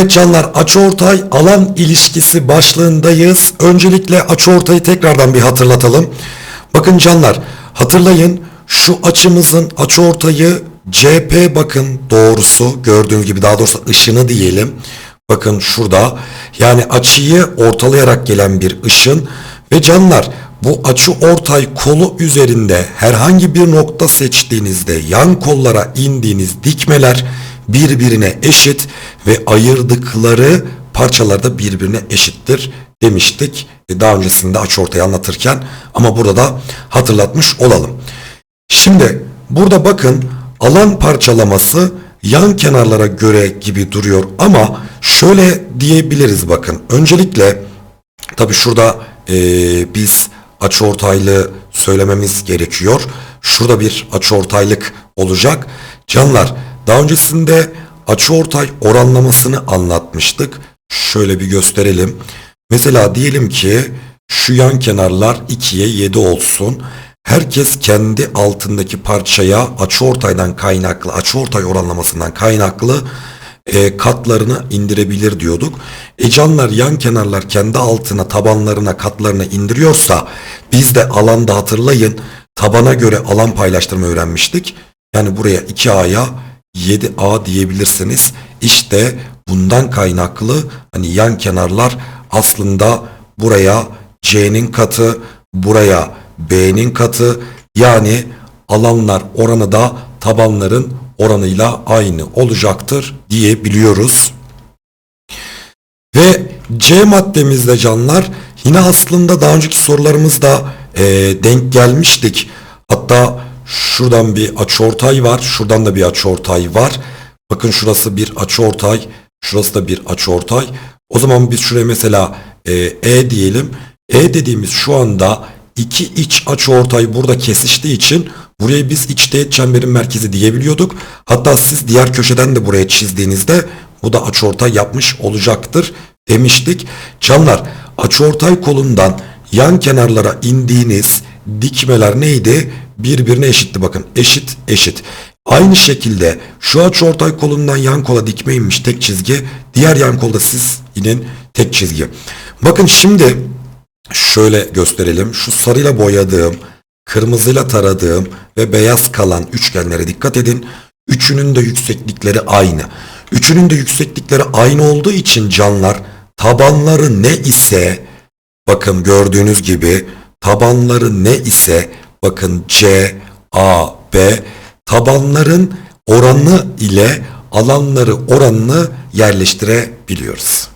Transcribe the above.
Evet canlar açıortay alan ilişkisi başlığındayız. Öncelikle açıortayı tekrardan bir hatırlatalım. Bakın canlar hatırlayın şu açımızın açıortayı CP bakın doğrusu gördüğünüz gibi daha doğrusu ışını diyelim. Bakın şurada yani açıyı ortalayarak gelen bir ışın ve canlar bu açı ortay kolu üzerinde herhangi bir nokta seçtiğinizde yan kollara indiğiniz dikmeler birbirine eşit ve ayırdıkları parçalar da birbirine eşittir demiştik e, daha öncesinde açıortayı anlatırken ama burada da hatırlatmış olalım. Şimdi burada bakın alan parçalaması yan kenarlara göre gibi duruyor ama şöyle diyebiliriz bakın. Öncelikle tabi şurada eee, biz açıortaylı söylememiz gerekiyor. Şurada bir açıortaylık olacak. Canlar daha öncesinde açıortay oranlamasını anlatmıştık. Şöyle bir gösterelim. Mesela diyelim ki şu yan kenarlar 2'ye 7 olsun. Herkes kendi altındaki parçaya açıortaydan kaynaklı, açıortay oranlamasından kaynaklı e, katlarını indirebilir diyorduk. E yan kenarlar kendi altına, tabanlarına, katlarına indiriyorsa biz de alanda hatırlayın tabana göre alan paylaştırma öğrenmiştik. Yani buraya 2A'ya 7A diyebilirsiniz. İşte bundan kaynaklı hani yan kenarlar aslında buraya C'nin katı, buraya B'nin katı yani alanlar oranı da tabanların oranıyla aynı olacaktır diyebiliyoruz. Ve C maddemizde canlar yine aslında daha önceki sorularımızda e, denk gelmiştik. Hatta şuradan bir açıortay var. Şuradan da bir açıortay var. Bakın şurası bir açıortay. Şurası da bir açıortay. O zaman biz şuraya mesela e, E diyelim. E dediğimiz şu anda iki iç açıortay burada kesiştiği için buraya biz iç teğet çemberin merkezi diyebiliyorduk. Hatta siz diğer köşeden de buraya çizdiğinizde bu da açıortay yapmış olacaktır demiştik. Canlar açıortay kolundan yan kenarlara indiğiniz dikmeler neydi? Birbirine eşitti bakın. Eşit eşit. Aynı şekilde şu açıortay kolundan yan kola dikme inmiş tek çizgi. Diğer yan kolda siz inin tek çizgi. Bakın şimdi şöyle gösterelim. Şu sarıyla boyadığım, kırmızıyla taradığım ve beyaz kalan üçgenlere dikkat edin. Üçünün de yükseklikleri aynı. Üçünün de yükseklikleri aynı olduğu için canlar tabanları ne ise bakın gördüğünüz gibi tabanları ne ise bakın C, A, B tabanların oranı ile alanları oranını yerleştirebiliyoruz.